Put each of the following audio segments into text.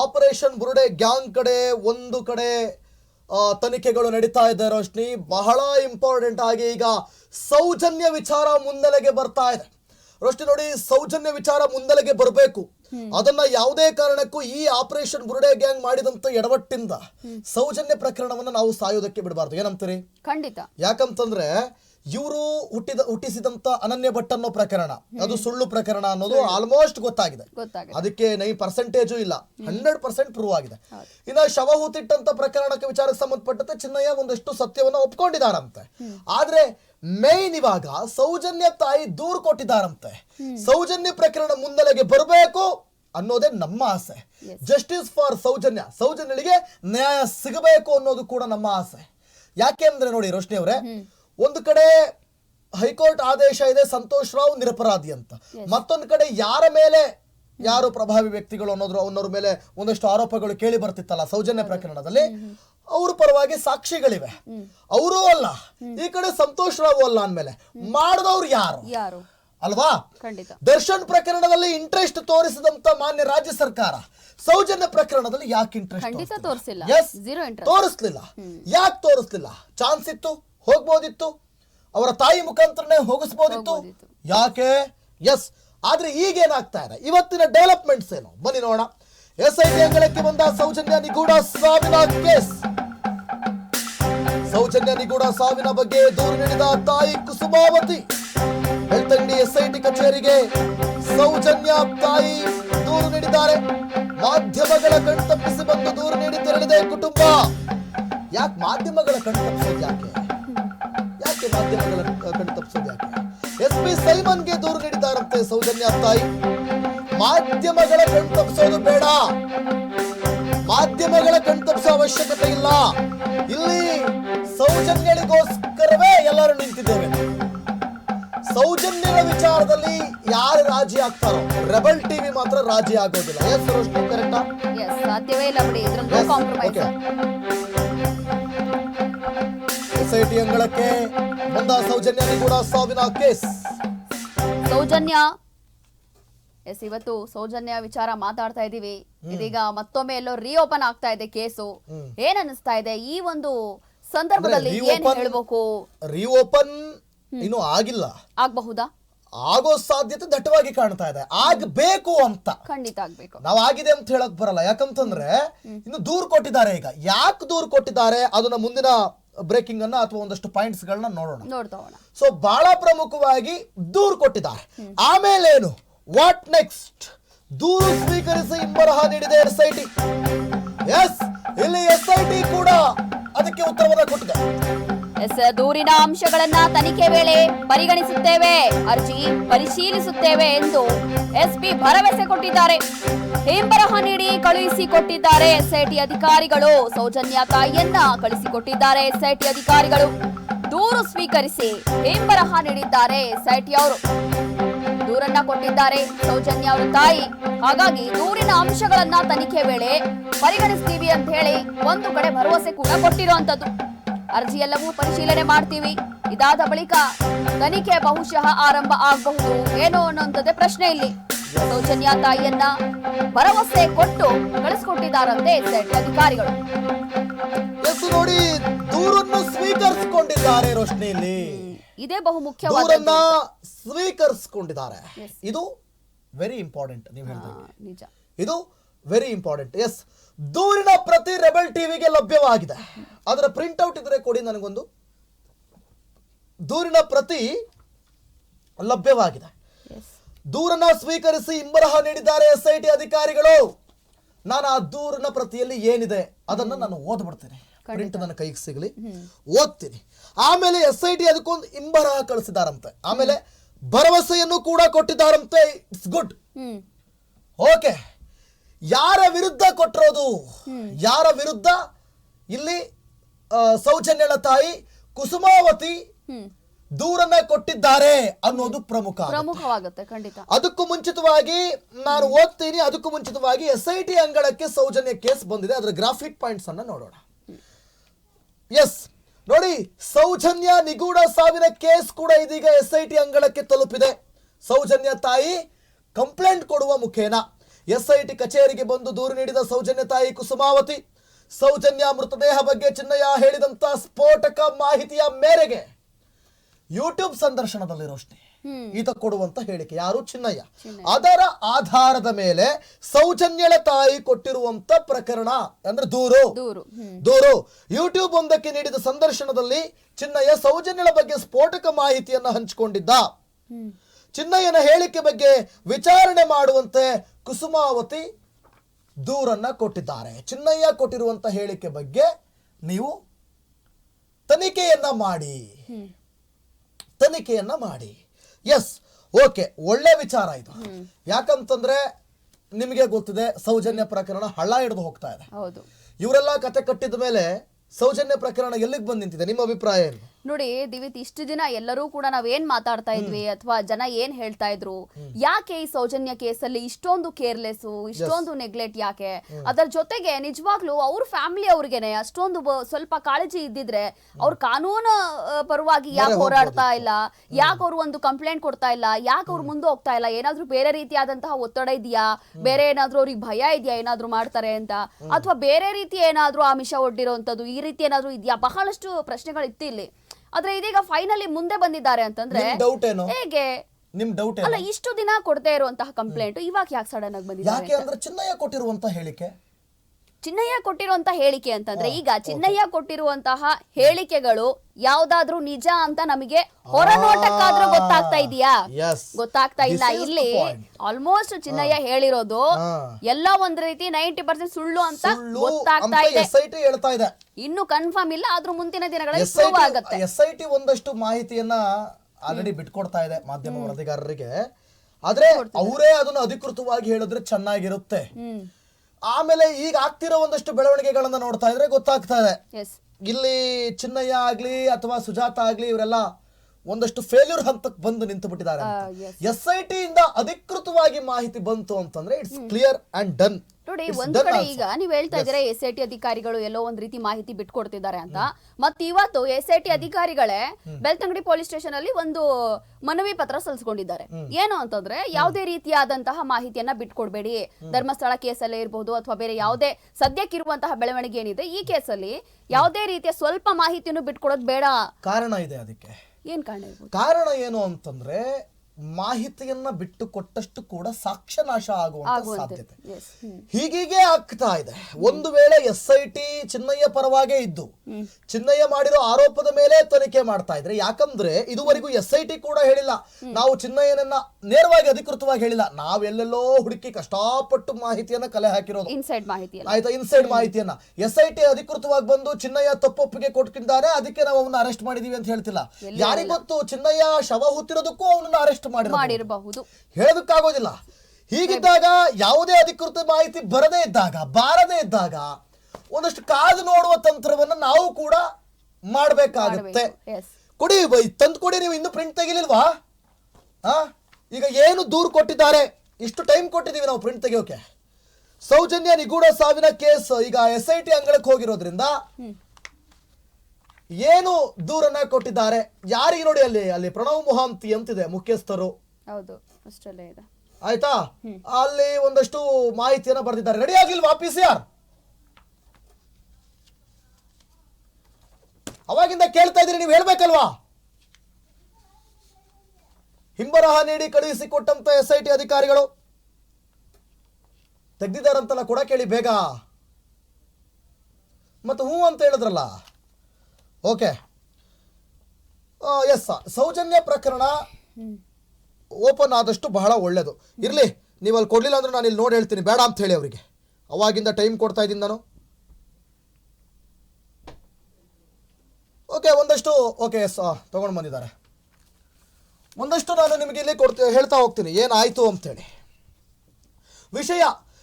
Operation ಬುರುಡೆ gang ಕಡೆ ಒಂದು ಕಡೆ ತನಿಖೆಗಳು ನಡೀತಾ ಇದೆ ರೋಶ್ನಿ. ಬಹಳ ಇಂಪಾರ್ಟೆಂಟ್ ಆಗಿ ಈಗ ಸೌಜನ್ಯ ವಿಚಾರ ಮುನ್ನೆಲೆಗೆ ಬರ್ತಾ ಇದೆ. ರೋಶ್ನಿ ನೋಡಿ ಸೌಜನ್ಯ ವಿಚಾರ ಮುನ್ನೆಲೆಗೆ ಬರಬೇಕು. ಅದನ್ನ ಯಾವುದೇ ಕಾರಣಕ್ಕೂ ಈ ಆಪರೇಷನ್ ಬುರುಡೆ ಗ್ಯಾಂಗ್ ಮಾಡಿದಂತ ಎಡವಟ್ಟಿಂದ ಸೌಜನ್ಯ ಪ್ರಕರಣವನ್ನ ನಾವು ಸಾಯೋದಕ್ಕೆ ಬಿಡಬಾರ್ದು. ಏನಂತೀರಿ? ಖಂಡಿತ. ಯಾಕಂತಂದ್ರೆ ಇವರು ಹುಟ್ಟಿದ ಹುಟ್ಟಿಸಿದಂತ ಅನನ್ಯ ಭಟ್ ಅನ್ನೋ ಪ್ರಕರಣ ಅದು ಸುಳ್ಳು ಪ್ರಕರಣ ಅನ್ನೋದು ಆಲ್ಮೋಸ್ಟ್ ಗೊತ್ತಾಗಿದೆ. ಅದಕ್ಕೆ ನೈ ಪರ್ಸೆಂಟೇಜು ಇಲ್ಲ. ಹಂಡ್ರೆಡ್ ಪರ್ಸೆಂಟ್ ಪ್ರೂವ್ ಆಗಿದೆ. ಇನ್ನ ಶವ ಹೂತಿಟ್ಟಂತ ಪ್ರಕರಣಕ್ಕೆ ವಿಚಾರಕ್ಕೆ ಸಂಬಂಧಪಟ್ಟಂತೆ ಚಿನ್ನಯ್ಯ ಒಂದಷ್ಟು ಸತ್ಯವನ್ನ ಒಪ್ಕೊಂಡಿದಾರಂತೆ ಆದ್ರೆ ಮೇನ್ ಇವಾಗ ಸೌಜನ್ಯ ತಾಯಿ ದೂರು ಕೊಟ್ಟಿದಾರಂತೆ ಸೌಜನ್ಯ ಪ್ರಕರಣ ಮುನ್ನೆಲೆಗೆ ಬರಬೇಕು ಅನ್ನೋದೇ ನಮ್ಮ ಆಸೆ. Justice for Soujanya. ಸೌಜನ್ಯಳಿಗೆ ನ್ಯಾಯ ಸಿಗಬೇಕು ಅನ್ನೋದು ಕೂಡ ನಮ್ಮ ಆಸೆ. ಯಾಕೆ ಅಂದ್ರೆ ನೋಡಿ ರೋಶ್ನಿ ಅವರೇ ಒಂದು ಕಡೆ ಹೈಕೋರ್ಟ್ ಆದೇಶ ಇದೆ ಸಂತೋಷ್ ರಾವ್ ನಿರಪರಾಧಿ ಅಂತ. ಮತ್ತೊಂದು ಕಡೆ ಯಾರ ಮೇಲೆ ಯಾರು ಪ್ರಭಾವಿ ವ್ಯಕ್ತಿಗಳು ಅನ್ನೋದ್ರು ಅವನವ್ರ ಮೇಲೆ ಒಂದಷ್ಟು ಆರೋಪಗಳು ಕೇಳಿ ಬರ್ತಿತ್ತಲ್ಲ ಸೌಜನ್ಯ ಪ್ರಕರಣದಲ್ಲಿ ಅವ್ರ ಪರವಾಗಿ ಸಾಕ್ಷಿಗಳಿವೆ. ಅವರು ಅಲ್ಲ ಈ ಕಡೆ ಸಂತೋಷ್ ರಾವ್ ಅಲ್ಲ ಅಂದ್ಮೇಲೆ ಮಾಡಿದವ್ರು ಯಾರು? ಯಾರು? ಅಲ್ವಾ? ದರ್ಶನ್ ಪ್ರಕರಣದಲ್ಲಿ ಇಂಟ್ರೆಸ್ಟ್ ತೋರಿಸಿದಂತ ಮಾನ್ಯ ರಾಜ್ಯ ಸರ್ಕಾರ ಸೌಜನ್ಯ ಪ್ರಕರಣದಲ್ಲಿ ಯಾಕೆ ಇಂಟ್ರೆಸ್ಟ್ ತೋರಿಸ್ಲಿಲ್ಲ. ಯಾಕೆ ತೋರಿಸ್ಲಿಲ್ಲ? ಚಾನ್ಸ್ ಇತ್ತು? ಹೋಗ್ಬೋದಿತ್ತು? ಅವರ ತಾಯಿ ಮುಖಾಂತರನೇ ಹೋಗಿಸ್ಬೋದಿತ್ತು? ಯಾಕೆ? ಎಸ್ ಆದ್ರೆ ಈಗ ಏನಾಗ್ತಾ ಇದೆ? ಇವತ್ತಿನ ಡೆವಲಪ್ಮೆಂಟ್ಸ್ ಏನು? ಬನ್ನಿ ನೋಡೋಣ. ಎಸ್ ಐ ಟಿ ಅಂಗಳಕ್ಕೆ ಬಂದ ಸೌಜನ್ಯ ನಿಗೂಢ ಸಾವಿನ ಕೇಸ್ ಸೌಜನ್ಯ ನಿಗೂಢ ಸಾವಿನ ಬಗ್ಗೆ ದೂರು ನೀಡಿದ ತಾಯಿ ಕುಸುಮಾವತಿ. ಬೆಳ್ತಂಗಡಿ ಎಸ್ಐಟಿ ಕಚೇರಿಗೆ ಸೌಜನ್ಯ ತಾಯಿ ದೂರು ನೀಡಿದ್ದಾರೆ. ಮಾಧ್ಯಮಗಳ ಕಣ್ತಪ್ಪಿಸಿ ಬಂದು ದೂರು ನೀಡಿ ತೆರಳಿದೆ ಕುಟುಂಬ. ಯಾಕೆ ಮಾಧ್ಯಮಗಳ ಕಣ್ತಪ್ಪಿಸೋದು ಯಾಕೆ ಯಾಕೆ ಮಾಧ್ಯಮಗಳ ಕಣ್ತಪ್ಪಿಸೋದು ಯಾಕೆ? ಎಸ್ ಪಿ ಸೈಮನ್ಗೆ ದೂರು ನೀಡಿದ್ದಾರಂತೆ ಸೌಜನ್ಯ ತಾಯಿ. ಮಾಧ್ಯಮಗಳ ಕಣ್ತಪ್ಪಿಸೋದು ಬೇಡ. ಮಾಧ್ಯಮಗಳ ಕಣ್ತಪ್ಪಿಸೋ ಅವಶ್ಯಕತೆ ಇಲ್ಲ. ಇಲ್ಲಿ ಸೌಜನ್ಯಗಳಿಗೋಸ್ಕರವೇ ಎಲ್ಲರೂ ನಿಂತಿದ್ದೇವೆ. ಸೌಜನ್ಯದ ವಿಚಾರದಲ್ಲಿ ಯಾರು ರಾಜಿ ಆಗ್ತಾರೋ ರೆಬಲ್ ಟಿವಿ ಮಾತ್ರ ರಾಜಿ ಆಗೋದಿಲ್ಲ. ಎಸ್ ರೋಶ್ನಿ ಕರೆಕ್ಟಾ ಸಾಧ್ಯವೇ ಇಲ್ಲ ಬಿಡಿ. ಕಾಂಪ್ರಮೈಸ್ ಅಂಗಳಕ್ಕೆ ಕೂಡ ಸಾವಿನ ಕೇಸ್. ಸೌಜನ್ಯ ಎಸ್ ಇವತ್ತು ಸೌಜನ್ಯ ವಿಚಾರ ಮಾತಾಡ್ತಾ ಇದೀವಿ ಇದೀಗ ಮತ್ತೊಮ್ಮೆ ಎಲ್ಲೋ ರೀಓಪನ್ ಆಗ್ತಾ ಇದೆ ಕೇಸು. ಏನ್ ಅನಿಸ್ತಾ ಇದೆ? ಈ ಒಂದು ಸಂದರ್ಭದಲ್ಲಿ ಏನ್ ಹೇಳ್ಬೇಕು? ರಿಓಪನ್ ಇನ್ನು ಆಗಿಲ್ಲ. ಆಗಬಹುದಾ? ಆಗೋ ಸಾಧ್ಯತೆ ದಟ್ಟವಾಗಿ ಕಾಣ್ತಾ ಇದೆ. ಆಗ್ಬೇಕು ಅಂತ. ಖಂಡಿತ ಆಗ್ಬೇಕು. ನಾವ್ ಆಗಿದೆ ಅಂತ ಹೇಳಕ್ ಬರಲ್ಲ. ಯಾಕಂತಂದ್ರೆ ಇನ್ನು ದೂರ್ ಕೊಟ್ಟಿದ್ದಾರೆ ಈಗ. ಯಾಕೆ ದೂರ್ ಕೊಟ್ಟಿದ್ದಾರೆ? ಅದನ್ನ ಮುಂದಿನ ಬ್ರೇಕಿಂಗ್ ಅನ್ನ ಅಥವಾ ಒಂದಷ್ಟು ಪಾಯಿಂಟ್ಸ್ ಗಳನ್ನ ನೋಡೋಣ. ಸೊ ಬಹಳ ಪ್ರಮುಖವಾಗಿ ದೂರು ಕೊಟ್ಟಿದ್ದಾರೆ. ಆಮೇಲೇನು ವಾಟ್ ನೆಕ್ಸ್ಟ್ ದೂರು ಸ್ವೀಕರಿಸಿ ಬರಹ ನೀಡಿದೆ ಎಸ್ ಐ ಟಿ ಎಸ್ ಇಲ್ಲಿ ಎಸ್ ಐ ಟಿ ಕೂಡ ಅದಕ್ಕೆ ಉತ್ತರವನ್ನ ಕೊಟ್ಟಿದೆ. ಎಸ್ ದೂರಿನ ಅಂಶಗಳನ್ನ ತನಿಖೆ ವೇಳೆ ಪರಿಗಣಿಸುತ್ತೇವೆ, ಅರ್ಜಿ ಪರಿಶೀಲಿಸುತ್ತೇವೆ ಎಂದು ಎಸ್ಪಿ ಭರವಸೆ ಕೊಟ್ಟಿದ್ದಾರೆ. ಹಿಂಬರಹ ನೀಡಿ ಕಳುಹಿಸಿಕೊಟ್ಟಿದ್ದಾರೆ ಎಸ್ಐಟಿ ಅಧಿಕಾರಿಗಳು. ಸೌಜನ್ಯ ತಾಯಿಯನ್ನ ಕಳಿಸಿಕೊಟ್ಟಿದ್ದಾರೆ ಎಸ್ಐಟಿ ಅಧಿಕಾರಿಗಳು. ದೂರು ಸ್ವೀಕರಿಸಿ ಹಿಂಬರಹ ನೀಡಿದ್ದಾರೆ ಎಸ್ಐಟಿ ಅವರು. ದೂರನ್ನ ಕೊಟ್ಟಿದ್ದಾರೆ ಸೌಜನ್ಯ ಅವರ ತಾಯಿ. ಹಾಗಾಗಿ ದೂರಿನ ಅಂಶಗಳನ್ನ ತನಿಖೆ ವೇಳೆ ಪರಿಗಣಿಸ್ತೀವಿ ಅಂತ ಹೇಳಿ ಒಂದು ಕಡೆ ಭರವಸೆ ಕೂಡ ಕೊಟ್ಟಿರುವಂತದ್ದು. ಅರ್ಜಿ ಎಲ್ಲವೂ ಪರಿಶೀಲನೆ ಮಾಡ್ತೀವಿ. ಇದಾದ ಬಳಿಕ ತನಿಖೆ ಬಹುಶಃ ಆರಂಭ ಆಗಬಹುದು. ಏನೋ ಅನ್ನೋಂಥದ್ದೇ ಪ್ರಶ್ನೆ ಇಲ್ಲಿ. ಸೌಜನ್ಯ ತಾಯಿಯನ್ನ ಭರವಸೆ ಕೊಟ್ಟು ಕಳಿಸ್ಕೊಟ್ಟಿದ್ದಾರಂತೆ ಎಸ್ಐಟಿ ಅಧಿಕಾರಿಗಳು. ನೋಡಿ ದೂರನ್ನು ಸ್ವೀಕರಿಸಿಕೊಂಡಿದ್ದಾರೆ ರೋಶ್ನಿಯಲ್ಲಿ ಇದೇ ಬಹು ಮುಖ್ಯವಾದ ದೂರನ್ನ ಸ್ವೀಕರಿಸಿಕೊಂಡಿದ್ದಾರೆ. ಇದು ವೆರಿ ಇಂಪಾರ್ಟೆಂಟ್ ನೀವು ಹೇಳಿದಂಗೆ ನಿಜ. ಇದು ವೆರಿ ಇಂಪಾರ್ಟೆಂಟ್ ಎಸ್ ದೂರಿನ ಪ್ರತಿ ರೆಬಲ್ ಟಿವಿಗೆ ಲಭ್ಯವಾಗಿದೆ. ಅದರ ಪ್ರಿಂಟ್ಔಟ್ ಇದ್ರೆ ಕೊಡಿ ನನಗೊಂದು. ದೂರಿನ ಪ್ರತಿ ಲಭ್ಯವಾಗಿದೆ. ದೂರನ್ನ ಸ್ವೀಕರಿಸಿ ಇಂಬರಹ ನೀಡಿದ್ದಾರೆ ಎಸ್ ಐ ಟಿ ಅಧಿಕಾರಿಗಳು. ನಾನು ಆ ದೂರಿನ ಪ್ರತಿಯಲ್ಲಿ ಏನಿದೆ ಅದನ್ನ ನಾನು ಓದ್ಬಿಡ್ತೇನೆ. ಪ್ರಿಂಟ್ ನನ್ನ ಕೈಗೆ ಸಿಗಲಿ. ಓದ್ತೀನಿ. ಆಮೇಲೆ ಎಸ್ ಐ ಟಿ ಅದಕ್ಕೊಂದು ಇಂಬರಹ ಕಳಿಸಿದಾರಂತೆ. ಆಮೇಲೆ ಭರವಸೆಯನ್ನು ಕೂಡ ಕೊಟ್ಟಿದ್ದಾರಂತೆ. ಇಟ್ಸ್ ಗುಡ್ ಓಕೆ ಯಾರ ವಿರುದ್ಧ ಕೊಟ್ಟಿರೋದು? ಯಾರ ವಿರುದ್ಧ? ಇಲ್ಲಿ ಸೌಜನ್ಯಳ ತಾಯಿ ಕುಸುಮಾವತಿ ದೂರನ್ನ ಕೊಟ್ಟಿದ್ದಾರೆ ಅನ್ನೋದು ಪ್ರಮುಖ ಪ್ರಮುಖವಾಗುತ್ತೆ ಖಂಡಿತ. ಅದಕ್ಕೂ ಮುಂಚಿತವಾಗಿ ನಾನು ಓದ್ತೀನಿ ಅದಕ್ಕೂ ಮುಂಚಿತವಾಗಿ ಎಸ್ ಐ ಟಿ ಅಂಗಳಕ್ಕೆ ಸೌಜನ್ಯ ಕೇಸ್ ಬಂದಿದೆ. ಅದರ ಗ್ರಾಫಿಕ್ ಪಾಯಿಂಟ್ಸ್ ಅನ್ನ ನೋಡೋಣ. ಎಸ್ ನೋಡಿ ಸೌಜನ್ಯ ನಿಗೂಢ ಸಾವಿನ ಕೇಸ್ ಕೂಡ ಇದೀಗ ಎಸ್ ಐ ಟಿ ಅಂಗಳಕ್ಕೆ ತಲುಪಿದೆ. ಸೌಜನ್ಯ ತಾಯಿ ಕಂಪ್ಲೇಂಟ್ ಕೊಡುವ ಮುಖೇನ. ಎಸ್ಐಟಿ ಕಚೇರಿಗೆ ಬಂದು ದೂರು ನೀಡಿದ ಸೌಜನ್ಯ ತಾಯಿ ಕುಸುಮಾವತಿ ಸೌಜನ್ಯ ಮೃತದೇಹ ಬಗ್ಗೆ ಚಿನ್ನಯ್ಯ ಹೇಳಿದಂತ ಸ್ಫೋಟಕ ಮಾಹಿತಿಯ ಮೇರೆಗೆ ಯೂಟ್ಯೂಬ್ ಸಂದರ್ಶನದಲ್ಲಿ ರೋಶ್ನಿ. ಈತ ಕೊಡುವಂತ ಹೇಳಿಕೆ ಯಾರು? ಚಿನ್ನಯ್ಯ. ಅದರ ಆಧಾರದ ಮೇಲೆ ಸೌಜನ್ಯಳ ತಾಯಿ ಕೊಟ್ಟಿರುವಂತ ಪ್ರಕರಣ ಅಂದ್ರೆ ದೂರು. ದೂರು. ಯೂಟ್ಯೂಬ್ ಒಂದಕ್ಕೆ ನೀಡಿದ ಸಂದರ್ಶನದಲ್ಲಿ ಚಿನ್ನಯ್ಯ ಸೌಜನ್ಯಳ ಬಗ್ಗೆ ಸ್ಫೋಟಕ ಮಾಹಿತಿಯನ್ನ ಹಂಚಿಕೊಂಡಿದ್ದ. ಚಿನ್ನಯ್ಯನ ಹೇಳಿಕೆ ಬಗ್ಗೆ ವಿಚಾರಣೆ ಮಾಡುವಂತೆ ಕುಸುಮಾವತಿ ದೂರನ್ನ ಕೊಟ್ಟಿದ್ದಾರೆ. ಚಿನ್ನಯ್ಯ ಕೊಟ್ಟಿರುವಂತ ಹೇಳಿಕೆ ಬಗ್ಗೆ ನೀವು ತನಿಖೆಯನ್ನ ಮಾಡಿ. ತನಿಖೆಯನ್ನ ಮಾಡಿ. ಎಸ್ ಓಕೆ ಒಳ್ಳೆ ವಿಚಾರ ಇದು. ಯಾಕಂತಂದ್ರೆ ನಿಮಗೆ ಗೊತ್ತಿದೆ ಸೌಜನ್ಯ ಪ್ರಕರಣ ಹಳ್ಳ ಹಿಡಿದು ಹೋಗ್ತಾ ಇದೆ. ಇವರೆಲ್ಲ ಕತೆ ಕಟ್ಟಿದ ಮೇಲೆ ಸೌಜನ್ಯ ಪ್ರಕರಣ ಎಲ್ಲಿಗೆ ಬಂದು ನಿಂತಿದೆ? ನಿಮ್ಮ ಅಭಿಪ್ರಾಯ ಏನು? ನೋಡಿ ದಿವಿತ್ ಇಷ್ಟು ದಿನ ಎಲ್ಲರೂ ಕೂಡ ನಾವ್ ಏನ್ ಮಾತಾಡ್ತಾ ಇದ್ವಿ ಅಥವಾ ಜನ ಏನ್ ಹೇಳ್ತಾ ಇದ್ರು? ಯಾಕೆ ಈ ಸೌಜನ್ಯ ಕೇಸಲ್ಲಿ ಇಷ್ಟೊಂದು ಕೇರ್ಲೆಸ್ ಇಷ್ಟೊಂದು ನೆಗ್ಲೆಕ್ಟ್ ಯಾಕೆ? ಅದರ ಜೊತೆಗೆ ನಿಜವಾಗ್ಲೂ ಅವ್ರ ಫ್ಯಾಮಿಲಿ ಅವ್ರಿಗೆನೆ ಅಷ್ಟೊಂದು ಸ್ವಲ್ಪ ಕಾಳಜಿ ಇದ್ದಿದ್ರೆ ಅವ್ರ ಕಾನೂನು ಪರವಾಗಿ ಯಾಕೆ ಹೋರಾಡ್ತಾ ಇಲ್ಲ? ಯಾಕೆ ಅವ್ರು ಒಂದು ಕಂಪ್ಲೇಂಟ್ ಕೊಡ್ತಾ ಇಲ್ಲ? ಯಾಕೆ ಅವ್ರು ಮುಂದೆ ಹೋಗ್ತಾ ಇಲ್ಲ? ಏನಾದ್ರೂ ಬೇರೆ ರೀತಿಯಾದಂತಹ ಒತ್ತಡ ಇದೆಯಾ? ಬೇರೆ ಏನಾದ್ರೂ ಅವ್ರಿಗೆ ಭಯ ಇದೆಯಾ ಏನಾದ್ರೂ ಮಾಡ್ತಾರೆ ಅಂತ? ಅಥವಾ ಬೇರೆ ರೀತಿ ಏನಾದ್ರೂ ಆಮಿಷ ಒಡ್ಡಿರೋಂಥದ್ದು ಈ ರೀತಿ ಏನಾದ್ರೂ ಇದೆಯಾ? ಬಹಳಷ್ಟು ಪ್ರಶ್ನೆಗಳು ಇತ್ತು ಇಲ್ಲಿ. ಆದ್ರೆ ಇದೀಗ ಫೈನಲಿ ಮುಂದೆ ಬಂದಿದ್ದಾರೆ ಅಂತಂದ್ರೆ ಡೌಟ್ ಏನು? ಹೇಗೆ? ನಿಮ್ ಡೌಟ್ ಅಲ್ಲ ಇಷ್ಟು ದಿನ ಕೊಡದೇ ಇರುವಂತಹ ಕಂಪ್ಲೇಂಟ್ ಇವಾಗ ಯಾಕೆ ಸಡನ್ ಆಗಿ ಬಂದಿದೆ ಯಾಕೆ ಅಂದ್ರೆ ಚಿನ್ನಯ್ಯ ಕೊಟ್ಟಿರುವಂತ ಹೇಳಿಕೆ ಚಿನ್ನಯ್ಯ ಕೊಟ್ಟಿರುವಂತ ಹೇಳಿಕೆ ಅಂತಂದ್ರೆ ಈಗ ಚಿನ್ನಯ್ಯ ಕೊಟ್ಟಿರುವಂತಹ ಹೇಳಿಕೆಗಳು ಯಾವ್ದಾದ್ರೂ ನಿಜ ಅಂತ ನಮಗೆ ಹೊರನೋಟಕ್ಕಾದ್ರೂ ಗೊತ್ತಾಗ್ತಾ ಇದೆಯಾ. ಗೊತ್ತಾಗ್ತಾ ಇಲ್ಲ. ಇಲ್ಲಿ ಆಲ್ಮೋಸ್ಟ್ ಚಿನ್ನಯ್ಯ ಹೇಳಿರೋದು. ಎಲ್ಲ ಒಂದ್ ರೀತಿ ನೈಂಟಿ ಪರ್ಸೆಂಟ್ ಸುಳ್ಳು ಅಂತ ಗೊತ್ತಾಗ್ತಾ ಇದೆ. ಇನ್ನು ಕನ್ಫರ್ಮ್ ಇಲ್ಲ ಆದ್ರೂ ಮುಂದಿನ ದಿನಗಳಲ್ಲಿ ಪ್ರೂವ್ ಆಗುತ್ತೆ. ಎಸ್ ಐ ಟಿ ಒಂದಷ್ಟು ಮಾಹಿತಿಯನ್ನ ಆಲ್ರೆಡಿ ಬಿಟ್ಕೊಡ್ತಾ ಇದೆ ಮಾಧ್ಯಮ ವರದಿಗಾರರಿಗೆ. ಆದ್ರೆ ಅವರೇ ಅದನ್ನು ಅಧಿಕೃತವಾಗಿ ಹೇಳಿದ್ರೆ ಚೆನ್ನಾಗಿರುತ್ತೆ. ಆಮೇಲೆ ಈಗ ಆಗ್ತಿರೋ ಒಂದಷ್ಟು ಬೆಳವಣಿಗೆಗಳನ್ನ ನೋಡ್ತಾ ಇದ್ರೆ ಗೊತ್ತಾಗ್ತಾ ಇದೆ. ಇಲ್ಲಿ ಚಿನ್ನಯ್ಯ ಆಗ್ಲಿ ಅಥವಾ ಸುಜಾತ ಆಗ್ಲಿ ಇವರೆಲ್ಲ ಒಂದಷ್ಟು ಫೇಲ್ಯೂರ್ ಹಂತಕ್ಕೆ ಬಂದು ನಿಂತು ಬಿಟ್ಟಿದ್ದಾರೆ. ಎಸ್ ಐ ಟಿ ಇಂದ ಅಧಿಕೃತವಾಗಿ ಮಾಹಿತಿ ಬಂತು ಅಂತಂದ್ರೆ ಇಟ್ಸ್ ಕ್ಲಿಯರ್ ಅಂಡ್ ಡನ್ ನೋಡಿ ಒಂದ್ ಕಡೆ ಈಗ ನೀವ್ ಹೇಳ್ತಾ ಇದ್ರೆ ಎಸ್ ಐ ಟಿ ಅಧಿಕಾರಿಗಳು ಎಲ್ಲೋ ಒಂದ್ ರೀತಿ ಮಾಹಿತಿ ಬಿಟ್ಕೊಡ್ತಿದ್ದಾರೆ ಅಂತ. ಮತ್ ಇವತ್ತು ಎಸ್ ಐ ಟಿ ಅಧಿಕಾರಿಗಳೇ ಬೆಳ್ತಂಗಡಿ ಪೊಲೀಸ್ ಸ್ಟೇಷನ್ ಅಲ್ಲಿ ಒಂದು ಮನವಿ ಪತ್ರ ಸಲ್ಲಿಸ್ಕೊಂಡಿದ್ದಾರೆ. ಏನು ಅಂತಂದ್ರೆ ಯಾವುದೇ ರೀತಿಯಾದಂತಹ ಮಾಹಿತಿಯನ್ನ ಬಿಟ್ಕೊಡ್ಬೇಡಿ. ಧರ್ಮಸ್ಥಳ ಕೇಸಲ್ಲೇ ಇರಬಹುದು ಅಥವಾ ಬೇರೆ ಯಾವುದೇ ಸದ್ಯಕ್ಕಿರುವಂತಹ ಬೆಳವಣಿಗೆ ಏನಿದೆ ಈ ಕೇಸಲ್ಲಿ ಯಾವುದೇ ರೀತಿಯ ಸ್ವಲ್ಪ ಮಾಹಿತಿಯನ್ನು ಬಿಟ್ಕೊಡೋದು ಬೇಡ. ಕಾರಣ ಇದೆ ಅದಕ್ಕೆ. ಏನ್ ಕಾರಣ ಕಾರಣ ಏನು ಅಂತಂದ್ರೆ ಮಾಹಿತಿಯನ್ನ ಬಿಟ್ಟು ಕೊಟ್ಟಷ್ಟು ಕೂಡ ಸಾಕ್ಷ್ಯ ನಾಶ ಆಗುವಂತ. ಸಾಧ್ಯತೆ. ಹೀಗೀಗೆ ಆಗ್ತಾ ಇದೆ. ಒಂದು ವೇಳೆ ಎಸ್ ಐ ಟಿ ಚಿನ್ನಯ್ಯ ಪರವಾಗೇ ಇದ್ದು ಚಿನ್ನಯ್ಯ ಮಾಡಿರೋ ಆರೋಪದ ಮೇಲೆ ತನಿಖೆ ಮಾಡ್ತಾ ಇದ್ರೆ ಯಾಕಂದ್ರೆ ಇದುವರೆಗೂ ಎಸ್ ಐ ಟಿ ಕೂಡ ಹೇಳಿಲ್ಲ. ನಾವು ಚಿನ್ನಯ್ಯನನ್ನ ನೇರವಾಗಿ ಅಧಿಕೃತವಾಗಿ ಹೇಳಿಲ್ಲ. ನಾವೆಲ್ಲೆಲ್ಲೋ ಹುಡುಕಿ ಕಷ್ಟಪಟ್ಟು ಮಾಹಿತಿಯನ್ನ ಕಲೆ ಹಾಕಿರೋದು. ಇನ್ಸೈಡ್ ಮಾಹಿತಿ ಅಲ್ಲ ಆಯ್ತಾ? ಇನ್ಸೈಡ್ ಮಾಹಿತಿಯನ್ನ. ಎಸ್ ಐ ಟಿ ಅಧಿಕೃತವಾಗಿ ಬಂದು ಚಿನ್ನಯ್ಯ ತಪ್ಪೊಪ್ಪಿಗೆ ಕೊಟ್ಟಿದ್ದಾರೆ ಅದಕ್ಕೆ ನಾವು ಅವನ್ನ ಅರೆಸ್ಟ್ ಮಾಡಿದೀವಿ ಅಂತ ಹೇಳ್ತಿಲ್ಲ. ಯಾರಿಗೊತ್ತು ಚಿನ್ನಯ್ಯ ಶವ ಹುತ್ತಿರೋದಕ್ಕೂ ಅವನನ್ನ ಅರೆಸ್ಟ್ ಮಾಡಿರೋ ಮಾಡಿರಬಹುದು. ಹೇಳೋದಕ್ಕಾಗೋದಿಲ್ಲ. ಹೀಗಿದ್ದಾಗ ಯಾವುದೇ ಅಧಿಕೃತ ಮಾಹಿತಿ ಬರದೇ ಇದ್ದಾಗ ಬಾರದೇ ಇದ್ದಾಗ ಒಂದಷ್ಟು ಕಾದು ನೋಡುವ ತಂತ್ರವನ್ನ ನಾವು ಕೂಡ ಮಾಡಬೇಕಾಗುತ್ತೆ. ಕೊಡಿ ಬೈ ತಂದು ಕೊಡಿ ನೀವು ಇನ್ನು ಪ್ರಿಂಟ್ ತೆಗಿಲಿಲ್ವಾ? ಹಾ ಈಗ ಏನು ದೂರು ಕೊಟ್ಟಿದ್ದಾರೆ? ಇಷ್ಟು ಟೈಮ್ ಕೊಟ್ಟಿದ್ದೀವಿ ನಾವು ಪ್ರಿಂಟ್ ತೆಗಿಯೋಕೆ. ಸೌಜನ್ಯ ನಿಗೂಢ ಸಾವಿನ ಕೇಸ್ ಈಗ ಎಸ್ ಐ ಟಿ ಅಂಗಳಕ್ಕೆ ಹೋಗಿರೋದ್ರಿಂದ ಏನು ದೂರನ್ನ ಕೊಟ್ಟಿದ್ದಾರೆ? ಯಾರಿಗೆ ನೋಡಿ ಅಲ್ಲಿ ಅಲ್ಲಿ ಪ್ರಣವ್ ಮೊಹಾಂತಿ ಅಂತಿದೆ ಮುಖ್ಯಸ್ಥರು? ಹೌದು ಇದೆ. ಆಯ್ತಾ? ಅಲ್ಲಿ ಒಂದಷ್ಟು ಮಾಹಿತಿಯನ್ನ ಬರೆದಿದ್ದಾರೆ. ರೆಡಿ ಆಗ್ಲಿಲ್ವಾ ವಾಪಿಸ್ ಯಾರ್ ಅವಾಗಿಂದ ಕೇಳ್ತಾ ಇದ್ದೀರಿ ನೀವು ಹೇಳ್ಬೇಕಲ್ವಾ? ಹಿಂಬರಹ ನೀಡಿ ಕಳುಹಿಸಿಕೊಟ್ಟಂತ ಎಸ್ ಐ ಟಿ ಅಧಿಕಾರಿಗಳು. ತೆಗ್ದಿದ್ದಾರಂತಲ್ಲ ಕೂಡ ಕೇಳಿ ಬೇಗ. ಮತ್ತು ಹ್ಞೂ ಅಂತ ಹೇಳಿದ್ರಲ್ಲ? ಓಕೆ. ಎಸ್ ಸೌಜನ್ಯ ಪ್ರಕರಣ ಓಪನ್ ಆದಷ್ಟು ಬಹಳ ಒಳ್ಳೇದು. ಇರಲಿ ನೀವು ಅಲ್ಲಿ ಕೊಡಲಿಲ್ಲ ಅಂದ್ರೆ ನಾನು ಇಲ್ಲಿ ನೋಡಿ ಹೇಳ್ತೀನಿ. ಬೇಡ ಅಂತ ಹೇಳಿ ಅವರಿಗೆ. ಅವಾಗಿಂದ ಟೈಮ್ ಕೊಡ್ತಾ ಇದ್ದೀನಿ ನಾನು. ಓಕೆ, ಒಂದಷ್ಟು, ಓಕೆ ಎಸ್ ತೊಗೊಂಡು ಬಂದಿದ್ದಾರೆ. ಒಂದಷ್ಟು ನಾನು ನಿಮಗೆ ಇಲ್ಲಿ ಕೊಡ್ತೀನಿ ಹೇಳ್ತಾ ಹೋಗ್ತೀನಿ. ಏನಾಯಿತು ಅಂತೇಳಿ. ವಿಷಯ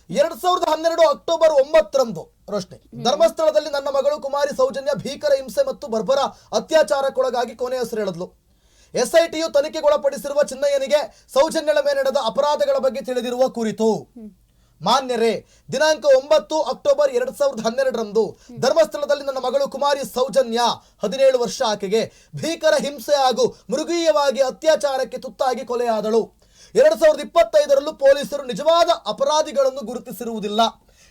ಎರಡ್ ಸಾವಿರದ ಹನ್ನೆರಡು ಅಕ್ಟೋಬರ್ ಒಂಬತ್ತರಂದು ರೋಶ್ನಿ ಧರ್ಮಸ್ಥಳದಲ್ಲಿ ನನ್ನ ಮಗಳು ಕುಮಾರಿ ಸೌಜನ್ಯ ಭೀಕರ ಹಿಂಸೆ ಮತ್ತು ಬರ್ಬರ ಅತ್ಯಾಚಾರಕ್ಕೊಳಗಾಗಿ ಕೊನೆ ಹೆಸರು ಹೇಳಿದ್ಲು. ಎಸ್ಐಟಿಯು ತನಿಖೆಗೊಳಪಡಿಸಿರುವ ಚಿನ್ನಯ್ಯನಿಗೆ ಸೌಜನ್ಯಳ ಮೇಲೆ ನಡೆದ ಅಪರಾಧಗಳ ಬಗ್ಗೆ ತಿಳಿದಿರುವ ಕುರಿತು. ಮಾನ್ಯರೇ ದಿನಾಂಕ ಒಂಬತ್ತು ಅಕ್ಟೋಬರ್ ಎರಡ್ ಸಾವಿರದ ಹನ್ನೆರಡರಂದು ಧರ್ಮಸ್ಥಳದಲ್ಲಿ ನನ್ನ ಮಗಳು ಕುಮಾರಿ ಸೌಜನ್ಯ ಹದಿನೇಳು ವರ್ಷ ಆಕೆಗೆ ಭೀಕರ ಹಿಂಸೆ ಹಾಗೂ ಮೃಗೀಯವಾಗಿ ಅತ್ಯಾಚಾರಕ್ಕೆ ತುತ್ತಾಗಿ ಕೊಲೆಯಾದಳು. ಎರಡ್ ಸಾವಿರದ ಇಪ್ಪತ್ತೈದರಲ್ಲೂ ಪೊಲೀಸರು ನಿಜವಾದ ಅಪರಾಧಿಗಳನ್ನು ಗುರುತಿಸಿರುವುದಿಲ್ಲ.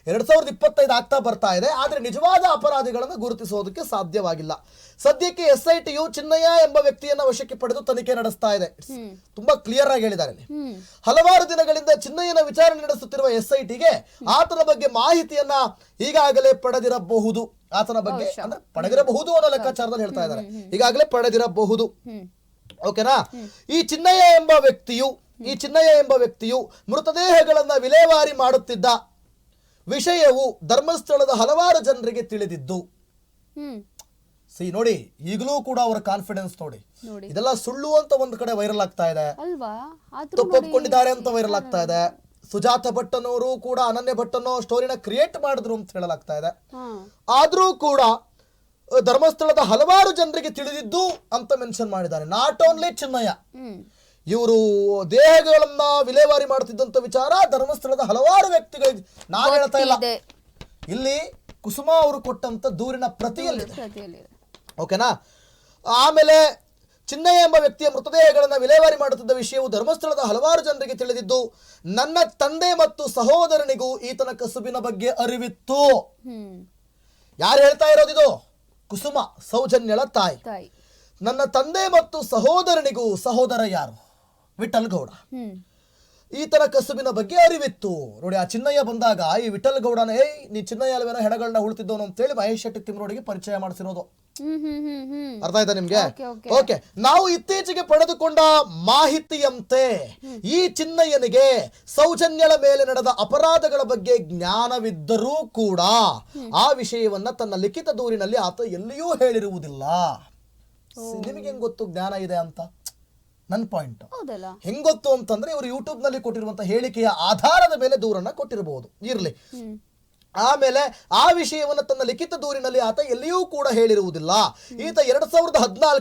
ಎರಡ್ ಸಾವಿರದ ಇಪ್ಪತ್ತೈದು ಆಗ್ತಾ ಬರ್ತಾ ಇದೆ ಆದ್ರೆ ನಿಜವಾದ ಅಪರಾಧಿಗಳನ್ನು ಗುರುತಿಸೋದಕ್ಕೆ ಸಾಧ್ಯವಾಗಿಲ್ಲ. ಸದ್ಯಕ್ಕೆ ಎಸ್ ಐ ಟಿಯು ಚಿನ್ನಯ್ಯ ಎಂಬ ವ್ಯಕ್ತಿಯನ್ನ ವಶಕ್ಕೆ ಪಡೆದು ತನಿಖೆ ನಡೆಸ್ತಾ ಇದೆ. ತುಂಬಾ ಕ್ಲಿಯರ್ ಆಗಿ ಹೇಳಿದ್ದಾರೆ ಹಲವಾರು ದಿನಗಳಿಂದ ಚಿನ್ನಯ್ಯನ ವಿಚಾರಣೆ ನಡೆಸುತ್ತಿರುವ ಎಸ್ ಐ ಟಿಗೆ ಆತನ ಬಗ್ಗೆ ಮಾಹಿತಿಯನ್ನ ಈಗಾಗಲೇ ಪಡೆದಿರಬಹುದು. ಆತನ ಬಗ್ಗೆ ಅಂದ್ರೆ ಪಡೆದಿರಬಹುದು ಅನ್ನೋ ಲೆಕ್ಕಾಚಾರದಲ್ಲಿ ಹೇಳ್ತಾ ಇದ್ದಾರೆ. ಈಗಾಗಲೇ ಪಡೆದಿರಬಹುದು. ಓಕೆನಾ? ಈ ಚಿನ್ನಯ್ಯ ಎಂಬ ವ್ಯಕ್ತಿಯು ಈ ಚಿನ್ನಯ್ಯ ಎಂಬ ವ್ಯಕ್ತಿಯು ಮೃತದೇಹಗಳನ್ನು ವಿಲೇವಾರಿ ಮಾಡುತ್ತಿದ್ದ ವಿಷಯವು ಧರ್ಮಸ್ಥಳದ ಹಲವಾರು ಜನರಿಗೆ ತಿಳಿದಿದ್ದು. ಸಿ ನೋಡಿ ಈಗಲೂ ಕೂಡ ಅವರ ಕಾನ್ಫಿಡೆನ್ಸ್ ನೋಡಿ. ಇದೆಲ್ಲ ಸುಳ್ಳು ಅಂತ ಒಂದ್ ಕಡೆ ವೈರಲ್ ಆಗ್ತಾ ಇದೆ. ತಪ್ಪೊಪ್ಕೊಂಡಿದ್ದಾರೆ ಅಂತ ವೈರಲ್ ಆಗ್ತಾ ಇದೆ. ಸುಜಾತ ಭಟ್ಟನವರು ಕೂಡ ಅನನ್ಯ ಭಟ್ಟನೋ ಸ್ಟೋರಿನ ಕ್ರಿಯೇಟ್ ಮಾಡಿದ್ರು ಅಂತ ಹೇಳಲಾಗ್ತಾ ಇದೆ. ಆದರೂ ಕೂಡ ಧರ್ಮಸ್ಥಳದ ಹಲವಾರು ಜನರಿಗೆ ತಿಳಿದಿದ್ದು ಅಂತ ಮೆನ್ಷನ್ ಮಾಡಿದ್ದಾರೆ. Not only Chinnaiah. ಇವರು ದೇಹಗಳನ್ನ ವಿಲೇವಾರಿ ಮಾಡುತ್ತಿದ್ದಂತ ವಿಚಾರ ಧರ್ಮಸ್ಥಳದ ಹಲವಾರು ವ್ಯಕ್ತಿಗಳಿಗೆ ನಾನು ಹೇಳ್ತಾ ಇಲ್ಲ. ಇಲ್ಲಿ ಕುಸುಮ ಅವರು ಕೊಟ್ಟಂತ ದೂರಿನ ಪ್ರತಿಯಲ್ಲಿದೆ. ಓಕೆನಾ? ಆಮೇಲೆ ಚಿನ್ನಯ್ಯ ಎಂಬ ವ್ಯಕ್ತಿಯ ಮೃತದೇಹಗಳನ್ನು ವಿಲೇವಾರಿ ಮಾಡುತ್ತಿದ್ದ ವಿಷಯವು ಧರ್ಮಸ್ಥಳದ ಹಲವಾರು ಜನರಿಗೆ ತಿಳಿದಿದ್ದು ನನ್ನ ತಂದೆ ಮತ್ತು ಸಹೋದರನಿಗೂ ಈತನ ಕಸುಬಿನ ಬಗ್ಗೆ ಅರಿವಿತ್ತು. ಯಾರು ಹೇಳ್ತಾ ಇರೋದಿದು ಕುಸುಮ ಸೌಜನ್ಯಳ ತಾಯಿ. ನನ್ನ ತಂದೆ ಮತ್ತು ಸಹೋದರನಿಗೂ ಸಹೋದರ ಯಾರು? ವಿಠಲ್ ಗೌಡ ಈ ಈತನ ಕಸುಬಿನ ಬಗ್ಗೆ ಅರಿವಿತ್ತು. ನೋಡಿ ಆ ಚಿನ್ನಯ್ಯ ಬಂದಾಗ ಈ ವಿಠಲ್ ಗೌಡನ ಏಯ್ ನೀ ಚಿನ್ನಯ್ಯ ಅಲ್ವೇನೋ ಹೆಣಗಳನ್ನ ಅಂತ ಅಂತೇಳಿ ಮಹೇಶ್ ಶೆಟ್ಟಿ ತಿಮ್ಮರೋಡಿಗೆ ಪರಿಚಯ ಮಾಡಿಸಿರೋದು. ಅರ್ಥ ಆಯ್ತಾ ನಿಮ್ಗೆ? ಓಕೆ ನಾವು ಇತ್ತೀಚೆಗೆ ಪಡೆದುಕೊಂಡ ಮಾಹಿತಿಯಂತೆ ಈ ಚಿನ್ನಯ್ಯನಿಗೆ ಸೌಜನ್ಯಳ ಮೇಲೆ ನಡೆದ ಅಪರಾಧಗಳ ಬಗ್ಗೆ ಜ್ಞಾನವಿದ್ದರೂ ಕೂಡ ಆ ವಿಷಯವನ್ನ ತನ್ನ ಲಿಖಿತ ದೂರಿನಲ್ಲಿ ಆತ ಎಲ್ಲಿಯೂ ಹೇಳಿರುವುದಿಲ್ಲ. ನಿಮಗೆ ಹೆಂಗ್ ಗೊತ್ತು ಜ್ಞಾನ ಇದೆ ಅಂತ? ನನ್ನ ಪಾಯಿಂಟ್ ಹೆಂಗ್ ಗೊತ್ತು ಅಂತಂದ್ರೆ ಇವರು ಯೂಟ್ಯೂಬ್ನಲ್ಲಿ ಕೊಟ್ಟಿರುವಂತಹ ಹೇಳಿಕೆಯ ಆಧಾರದ ಮೇಲೆ ದೂರನ್ನ ಕೊಟ್ಟಿರಬಹುದು. ಇರ್ಲಿ. ಆಮೇಲೆ ಆ ವಿಷಯವನ್ನು ತನ್ನ ಲಿಖಿತ ದೂರಿನಲ್ಲಿ ಆತ ಎಲ್ಲಿಯೂ ಕೂಡ ಹೇಳಿರುವುದಿಲ್ಲ. ಈತ ಎರಡ್ ಸಾವಿರದ